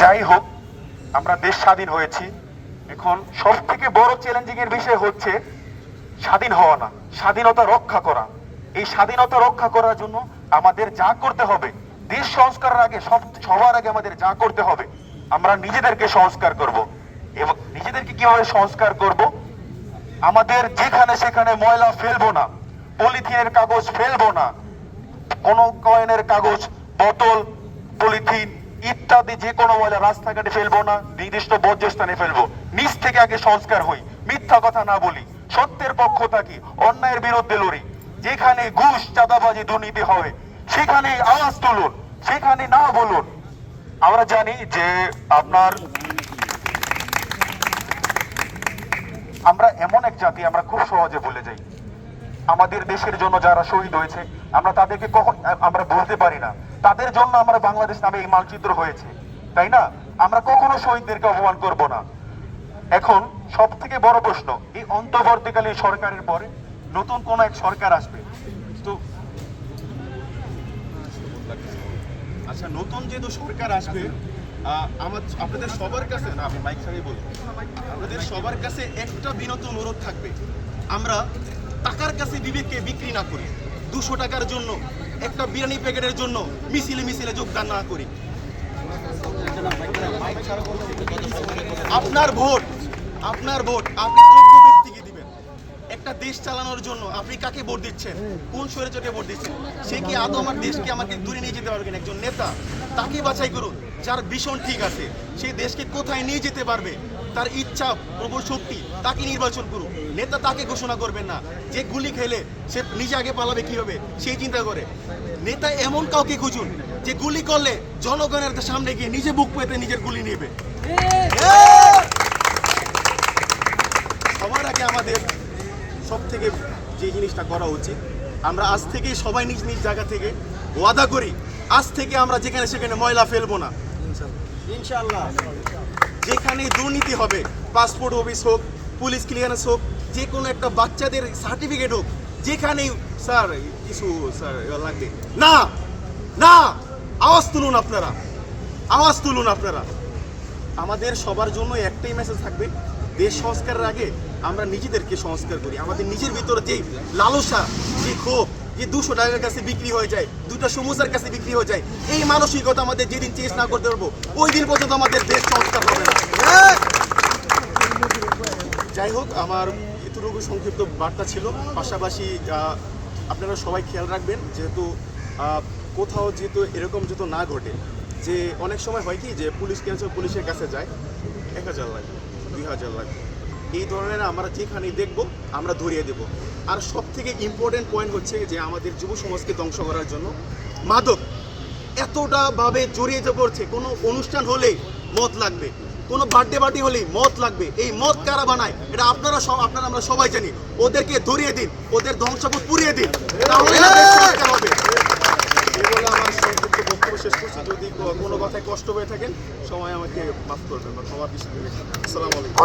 যাই হোক, আমরা দেশ স্বাধীন হয়েছি। এখন সব থেকে বড় চ্যালেঞ্জিং এর বিষয় হচ্ছে স্বাধীন হওয়া না, স্বাধীনতা রক্ষা করা। এই স্বাধীনতা রক্ষা করার জন্য আমাদের যা করতে হবে, দেশ সংস্কারের আগে, সব, সবার আগে আমাদের যা করতে হবে, আমরা নিজেদেরকে সংস্কার করব। এবং নিজেদেরকে কীভাবে সংস্কার করব? আমাদের যেখানে সেখানে ময়লা ফেলব না, পলিথিনের কাগজ ফেলব না, কোনো কয়েনের কাগজ, বোতল, পলিথিন ইত্যাদি যে কোনো ময়লা রাস্তাঘাটে ফেলব না, নির্দিষ্ট বর্জ্যস্থানে ফেলব। নিচ থেকে আগে সংস্কার হই, মিথ্যা কথা না বলি, সত্যের পক্ষ থাকি, অন্যায়ের বিরুদ্ধে লড়ি। যেখানে ঘুষ, চাঁদাবাজি, দুর্নীতি হবে সেখানে আওয়াজ তুলুন, সেখানে না বলুন। আমরা জানি যে আপনার আমরা এমন এক জাতি, আমরা খুব সহজে ভুলে যাই। আমাদের দেশের জন্য যারা শহীদ হয়েছে, আমরা তাদেরকে কখন আমরা বলতে পারি না। তাদের জন্য আমরা বাংলাদেশ নামে এই মানচিত্র হয়েছে। তাই না? আমরা কখনো শহীদদেরকে অপমান করব না। এখন সব থেকে বড় প্রশ্ন, এই অন্তর্বর্তীকালীন সরকারের পরে নতুন কোন এক সরকার আসবে? তো আচ্ছা নতুন যেহেতু সরকার আসবে আমার আপনাদের সবার কাছে না, আমি মাইক ছাড়াই বলি আপনাদের সবার কাছে একটা বিনত অনুরোধ থাকবে। আমরা টাকার কাছে বিবেককে বিক্রি না করি দুশো টাকার জন্য একটা বিরিয়ানি প্যাকেটের জন্য মিছিলে মিছিলে যোগদান না করি। আপনার ভোট আপনার ভোট, আপনি যোগ্য ব্যক্তিকে দিবেন। একটা দেশ চালানোর জন্য আপনি কাকে ভোট দিচ্ছেন? কোন স্বৈরাচারকে ভোট দিচ্ছেন? সে কি আদৌ আমার দেশকে আমাকে দূরে নিয়ে যেতে পারবে কিনা? একজন নেতা, তাকে বাছাই করুন, যার ভীষণ ঠিক আছে সেই দেশকে কোথায় নিয়ে যেতে পারবে? তার ইচ্ছা, প্রবল শক্তি, তাকে নির্বাচন করুক। নেতা তাকে ঘোষণা করবেন না। যে গুলি খেলে সে নিজে আগে পালাবে কীভাবে, সেই চিন্তা করে। নেতা এমন কাউকে খুঁজুন, যে গুলি করলে জনগণের সামনে গিয়ে নিজে বুক পেতে নিজের গুলি নেবে। সবার আগে আমাদের সব থেকে যে জিনিসটা করা উচিত, আমরা আজ থেকে সবাই নিজ নিজ জায়গা থেকে ওয়াদা করি, আজ থেকে আমরা যেখানে সেখানে ময়লা ফেলব না। ইনশাল্লাহ। যেখানে দুর্নীতি হবে পাসপোর্ট অফিস হোক পুলিশ ক্লিয়ারেন্স হোক যে কোনো একটা বাচ্চাদের সার্টিফিকেট হোক, যেখানেই স্যার, কিছু, স্যার লাগবে। না না, আওয়াজ তুলুন আপনারা, আওয়াজ তুলুন আপনারা। আমাদের সবার জন্য একটাই মেসেজ থাকবে, দেশ সংস্কারের আগে আমরা নিজেদেরকে সংস্কার করি। আমাদের নিজের ভিতরে যে লালসা, যে ক্ষোভ যে দুশো টাকার কাছে বিক্রি হয়ে যায়, দুটো সমুচার কাছে বিক্রি হয়ে যায়, এই মানসিকতা আমাদের যেদিন চেঞ্জ না করতে পারব, ওই দিন পর্যন্ত আমাদের দেশ সংস্কার হবে। না যাই হোক, আমার এতটুকু সংক্ষিপ্ত বার্তা ছিল। পাশাপাশি আপনারা সবাই খেয়াল রাখবেন, যেহেতু কোথাও যেহেতু এরকম যেহেতু না ঘটে, যে অনেক সময় হয় কি, যে পুলিশ ক্যান্সার পুলিশের কাছে যায়, এক হাজার লাগে দুই হাজার লাগে এই ধরনের আমরা যেখানেই দেখব, আমরা ধরিয়ে দেব। আর সব থেকে ইম্পর্টেন্ট পয়েন্ট হচ্ছে যে আমাদের যুব সমাজকে ধ্বংস করার জন্য। মাদক এতটা ভাবে জড়িয়ে যে পড়ছে কোনো অনুষ্ঠান হলেই মদ লাগবে কোনো বার্থডে পার্টি হলেই মদ লাগবে। এই মদ কারা বানায়? এটা আপনারা সব আপনারা আমরা সবাই জানি। ওদেরকে ধরিয়ে দিন ওদের ধ্বংসপদ পুড়িয়ে দিন। তাহলে হবে। আমার সংক্ষিপ্ত বক্তব্য শেষ করছি। যদি কোনো কথায় কষ্ট হয়ে থাকেন সময় আমাকে মাফ করবেন বা ক্ষমা দৃষ্টি আসসালামু আলাইকুম।